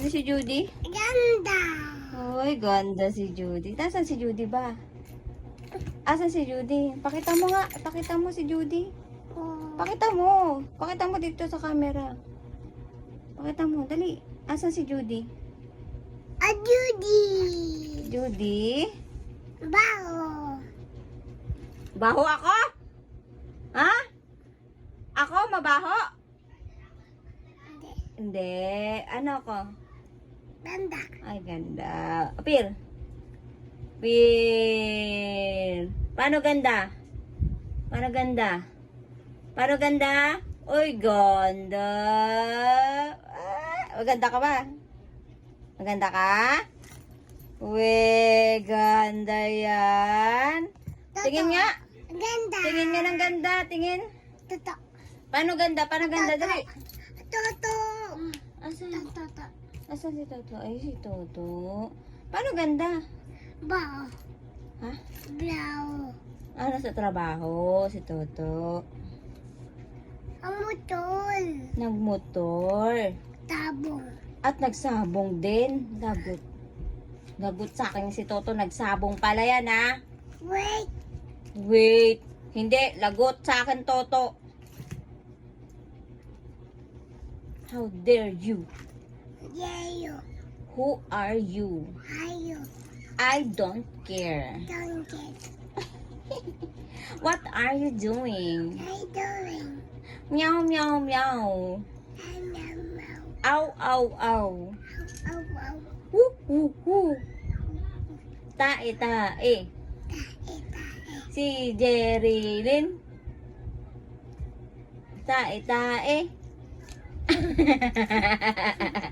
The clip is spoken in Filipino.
Ano si Judy? Ganda. Uy, ganda si Judy. Nasaan si Judy ba? Asan si Judy? Pakita mo nga. Pakita mo si Judy. Pakita mo. Pakita mo dito sa camera. Pakita mo. Dali. Asan si Judy? A Judy. Judy? Bao. Baho ako? Ha? Ako? Mabaho? Hindi. Hindi. Ano ako? Ganda. Ay, ganda. Apil. Apil. Paano ganda? Paano ganda? Paano ganda? Uy, ganda. Ah, maganda ka ba? Maganda ka? Uy, ganda yan. Tingin nga. Ganda. Tingin nga ng ganda. Tingin. Toto. Paano ganda? Paano ganda? Dali. Toto. Asan? Si Toto? Ay, si Toto. Paano ganda? Bao. Ha? Bao. Ah, nasa trabaho si Toto. Ang mutol. Nagmotor. Tabong. At nagsabong din. Lagot. Lagot sa akin si Toto. Nagsabong pala yan, ha? Wait. Wait. Hindi. Lagot sa akin, Toto. How dare you? Yayo. Who are you? Hayo. I don't care. Don't get. What are you doing? How doing? Meow, meow, meow. Mouse. Ow, ow, ow. Oh, oh. Woo, woo, woo. Tae, tae. Tae, tae. Si Jerry Lynn. Tae, tae.